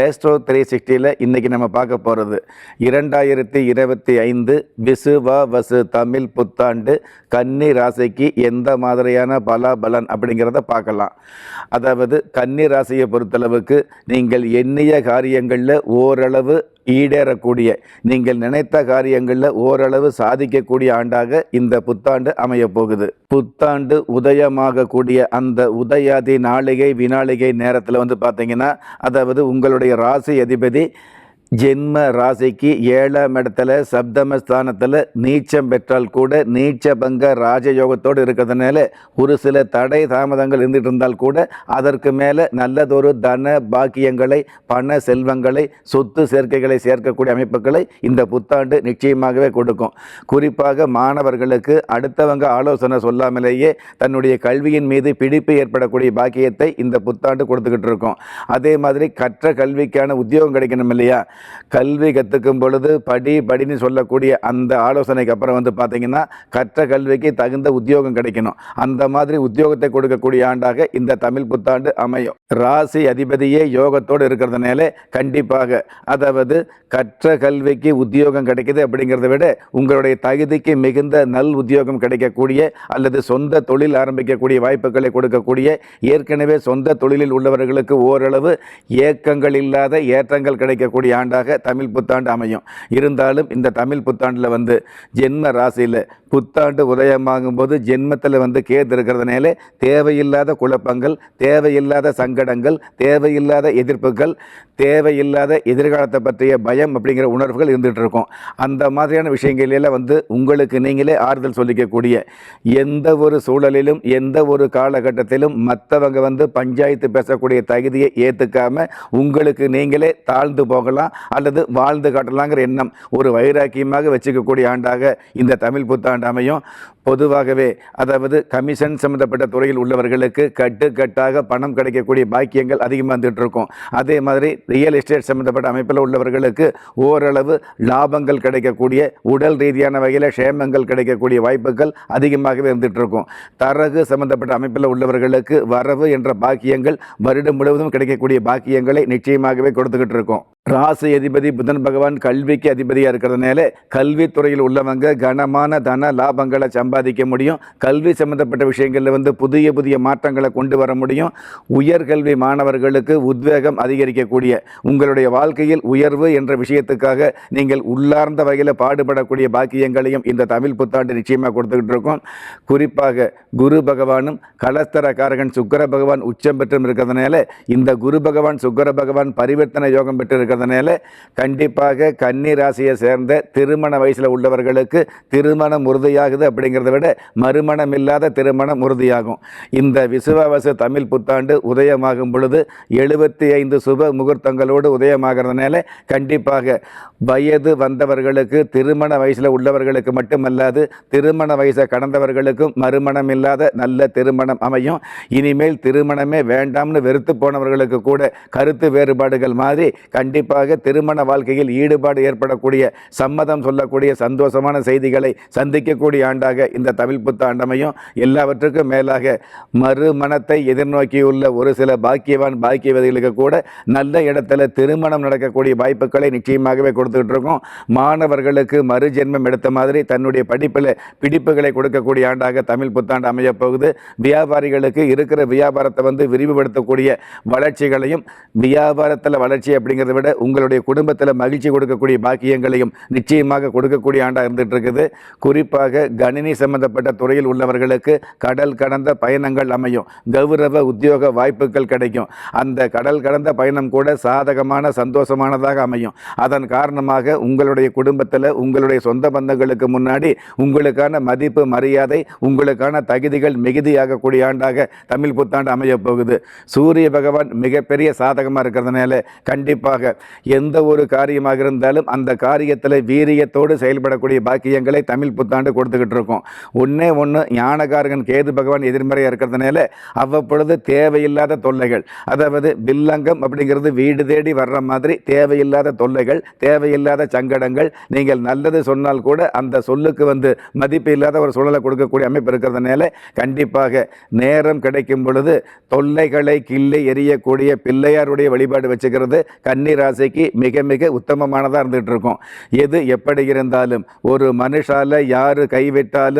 Astro three சிக்ஸ்டியில் இன்றைக்கி நம்ம பார்க்க போகிறது இரண்டாயிரத்தி இருபத்தி ஐந்து விசுவா வசு தமிழ் புத்தாண்டு கன்னி ராசிக்கு எந்த மாதிரியான பலாபலன் அப்படிங்கிறத பார்க்கலாம். அதாவது கன்னி ராசியை பொறுத்தளவுக்கு நீங்கள் எண்ணிய காரியங்களில் ஓரளவு ஈடேறக்கூடிய நீங்கள் நினைத்த காரியங்களில் ஓரளவு சாதிக்கக்கூடிய ஆண்டாக இந்த புத்தாண்டு அமையப் போகுது புத்தாண்டு உதயமாகக்கூடிய அந்த உதயாதி நாளிகை வினாளிகை நேரத்தில் வந்து பார்த்தீங்கன்னா அதாவது உங்களுடைய ராசி அதிபதி ஜென்ம ராசிக்கு ஏழாம் இடத்துல சப்தம ஸ்தானத்தில் நீச்சம் பெற்றால் கூட நீச்ச பங்க ராஜயோகத்தோடு இருக்கிறதுனால ஒரு சில தடை தாமதங்கள் இருந்துட்டு இருந்தால் கூட அதற்கு மேலே நல்லதொரு தன பாக்கியங்களை பண செல்வங்களை சொத்து சேர்க்கைகளை சேர்க்கக்கூடிய அமைப்புகளை இந்த புத்தாண்டு நிச்சயமாகவே கொடுக்கும். குறிப்பாக மாணவர்களுக்கு அடுத்தவங்க ஆலோசனை சொல்லாமலேயே தன்னுடைய கல்வியின் மீது பிடிப்பு ஏற்படக்கூடிய பாக்கியத்தை இந்த புத்தாண்டு கொடுத்துக்கிட்டு இருக்கோம். அதே மாதிரி கற்ற கல்விக்கான உத்தியோகம் கிடைக்கணும் இல்லையா? கல்வி கற்றுக்கும் பொழுது படி படின்னு சொல்லக்கூடிய அந்த ஆலோசனைக்கு அப்புறம் வந்து பார்த்தீங்கன்னா கற்ற கல்விக்கு தகுந்த உத்தியோகம் கிடைக்கணும். அந்த மாதிரி உத்தியோகத்தை கொடுக்கக்கூடிய ஆண்டாக இந்த தமிழ் புத்தாண்டு அமையும். ராசி அதிபதியே யோகத்தோடு இருக்கிறதுனால கண்டிப்பாக அதாவது கற்ற கல்விக்கு உத்தியோகம் கிடைக்கிது அப்படிங்கிறத விட உங்களுடைய தகுதிக்கு மிகுந்த நல் உத்தியோகம் கிடைக்கக்கூடிய அல்லது சொந்த தொழில் ஆரம்பிக்கக்கூடிய வாய்ப்புகளை கொடுக்கக்கூடிய ஏற்கனவே சொந்த தொழிலில் உள்ளவர்களுக்கு ஓரளவு ஏக்கங்கள் இல்லாத ஏற்றங்கள் கிடைக்கக்கூடிய ஆண்டு புத்தாண்டாக தமிழ் புத்தாண்டு அமையும். இருந்தாலும் இந்த தமிழ் புத்தாண்டில் வந்து ஜென்ம ராசியில் புத்தாண்டு உதயமாகும் போது ஜென்மத்தில் வந்து கேது இருக்கிறதுனால தேவையில்லாத குழப்பங்கள் தேவையில்லாத சங்கடங்கள் தேவையில்லாத எதிர்ப்புகள் தேவையில்லாத எதிர்காலத்தை பற்றிய பயம் அப்படிங்கிற உணர்வுகள் இருந்துகிட்டு இருக்கும். அந்த மாதிரியான விஷயங்களில் வந்து உங்களுக்கு நீங்களே ஆறுதல் சொல்லிக்கக்கூடிய எந்த ஒரு சூழலிலும் எந்த ஒரு காலகட்டத்திலும் மற்றவங்க வந்து பஞ்சாயத்து பேசக்கூடிய தகுதியை ஏற்றுக்காம உங்களுக்கு நீங்களே தாழ்ந்து போகலாம். அல்லது வாழ்ந்து காட்டலாங்கிற எண்ணம் ஒரு வைராக்கியமாக வச்சுக்கக்கூடிய ஆண்டாக இந்த தமிழ் புத்தாண்டு அமையும். பொதுவாகவே அதாவது கமிஷன் சம்மந்தப்பட்ட துறையில் உள்ளவர்களுக்கு கட்டுக்கட்டாக பணம் கிடைக்கக்கூடிய பாக்கியங்கள் அதிகமாக வந்துட்டு இருக்கும் அதே மாதிரி ரியல் எஸ்டேட் சம்மந்தப்பட்ட அமைப்பில் உள்ளவர்களுக்கு ஓரளவு லாபங்கள் கிடைக்கக்கூடிய உடல் ரீதியான வகையில் க்ஷேமங்கள் கிடைக்கக்கூடிய வாய்ப்புகள் அதிகமாகவே இருந்துட்டு இருக்கும் தரகு சம்மந்தப்பட்ட அமைப்பில் உள்ளவர்களுக்கு வரவு என்ற பாக்கியங்கள் வருடம் முழுவதும் கிடைக்கக்கூடிய பாக்கியங்களை நிச்சயமாகவே கொடுத்துக்கிட்டு இருக்கோம் ராசி அதிபதி புதன் பகவான் கல்விக்கு அதிபதியாக இருக்கிறதுனால கல்வித்துறையில் உள்ளவங்க கனமான தன லாபங்களை சம்பாதிக்க முடியும். கல்வி சம்பந்தப்பட்ட விஷயங்களில் வந்து புதிய புதிய மாற்றங்களை கொண்டு வர முடியும். உயர்கல்வி மாணவர்களுக்கு உத்வேகம் அதிகரிக்கக்கூடிய உங்களுடைய வாழ்க்கையில் உயர்வு என்ற விஷயத்துக்காக நீங்கள் உள்ளார்ந்த வகையில் பாடுபடக்கூடிய பாக்கியங்களையும் இந்த தமிழ் புத்தாண்டு நிச்சயமாக கொடுத்துக்கிட்டு இருக்கோம். குறிப்பாக குரு பகவானும் கலஸ்தரக்காரகன் சுக்கர பகவான் உச்சம் பெற்றும் இருக்கிறதுனால இந்த குரு பகவான் சுக்கர பகவான் பரிவர்த்தனை யோகம் பெற்று இருக்கிறதுனால கண்டிப்பாக கன்னி ராசியை சேர்ந்த திருமண வயசில் உள்ளவர்களுக்கு திருமணம் உறுதியாகுது அப்படிங்கிறத விட மறுமணம் இல்லாத திருமணம் உறுதியாகும். இந்த விசுவாவச தமிழ் புத்தாண்டு உதயமாகும் பொழுது எழுபத்தி ஐந்து சுப முகூர்த்தங்களோடு உதயமாகிறதுனால கண்டிப்பாக வயது வந்தவர்களுக்கு திருமண வயசில் உள்ளவர்களுக்கு மட்டுமல்லாது திருமண வயசை கடந்தவர்களுக்கும் மறுமணம் இல்லாத நல்ல திருமணம் அமையும். இனிமேல் திருமணமே வேண்டாம்னு வெறுத்து போனவர்களுக்கு கூட கருத்து வேறுபாடுகள் மாதிரி கண்டிப்பாக திருமண வாழ்க்கையில் ஈடுபாடு ஏற்படக்கூடிய சம்மதம் சொல்லக்கூடிய சந்தோஷமான செய்திகளை சந்திக்கக்கூடிய ஆண்டாக இந்த தமிழ் புத்தாண்டமையும் எல்லாவற்றுக்கும் மேலாக மறுமணத்தை எதிர்நோக்கியுள்ள ஒரு சில பாக்கியவான் பாக்கியவதிகளுக்கு கூட நல்ல இடத்துல திருமணம் நடக்கக்கூடிய வாய்ப்புகளை நிச்சயமாகவே கொடுத்துக்கிட்டு இருக்கோம் மாணவர்களுக்கு மறுஜென்மம் எடுத்த மாதிரி தன்னுடைய படிப்பில் பிடிப்புகளை கொடுக்கக்கூடிய ஆண்டாக தமிழ் புத்தாண்டு அமையப் போகுது. வியாபாரிகளுக்கு இருக்கிற வியாபாரத்தை வந்து விரிவுபடுத்தக்கூடிய வளர்ச்சிகளையும் வியாபாரத்தில் வளர்ச்சி அப்படிங்கிறத விட உங்களுடைய குடும்பத்தில் மகிழ்ச்சி கொடுக்கக்கூடிய பாக்கியங்களையும் நிச்சயமாக கொடுக்கக்கூடிய ஆண்டாக இருந்துகிட்டு இருக்குது குறிப்பாக கணினி சம்பந்தப்பட்ட துறையில் உள்ளவர்களுக்கு கடல் கடந்த பயணங்கள் அமையும். கௌரவ உத்தியோக வாய்ப்புகள் கிடைக்கும். அந்த கடல் கடந்த பயணம் கூட சாதகமான சந்தோஷமானதாக அமையும். அதன் காரணமாக உங்களுடைய குடும்பத்தில் உங்களுடைய சொந்த பந்தங்களுக்கு முன்னாடி உங்களுக்கான மதிப்பு மரியாதை உங்களுக்கான தகுதிகள் மிகுதியாகக்கூடிய ஆண்டாக தமிழ் புத்தாண்டு அமைய போகுது. சூரிய பகவான் மிகப்பெரிய சாதகமாக இருக்கிறதுனால கண்டிப்பாக எந்த ஒரு காரியமாக இருந்தாலும் அந்த காரியத்தில் வீரியத்தோடு செயல்படக்கூடிய பாக்கியங்களை தமிழ் புத்தாண்டு கொடுத்துக்கிட்டு இருக்கோம். ஒன்றே ஒன்று ஞானகாரகன் கேது பகவான் எதிர்மறையாக இருக்கிறதுனால அவ்வப்பொழுது தேவையில்லாத தொல்லைகள் அதாவது வில்லங்கம் அப்படிங்கிறது வீடு தேடி வர்ற மாதிரி தேவையில்லாத தொல்லைகள் தேவையில்லாத சங்கடங்கள் நீங்கள் நல்லது சொன்னால் கூட அந்த சொல்லுக்கு வந்து மதிப்பு இல்லாத ஒரு சூழலை கொடுக்கக்கூடிய அமைப்பு இருக்கிறதுனால கண்டிப்பாக நேரம் கிடைக்கும் பொழுது தொல்லைகளை கிள்ளி எரியக்கூடிய பிள்ளையாருடைய வழிபாடு வச்சுக்கிறது கன்னி ராசிக்கு மிக மிக உத்தமமானதாக இருந்துகிட்டு இருக்கும். எது எப்படி இருந்தாலும் ஒரு மனுஷால யார் கைவிட்டாலும்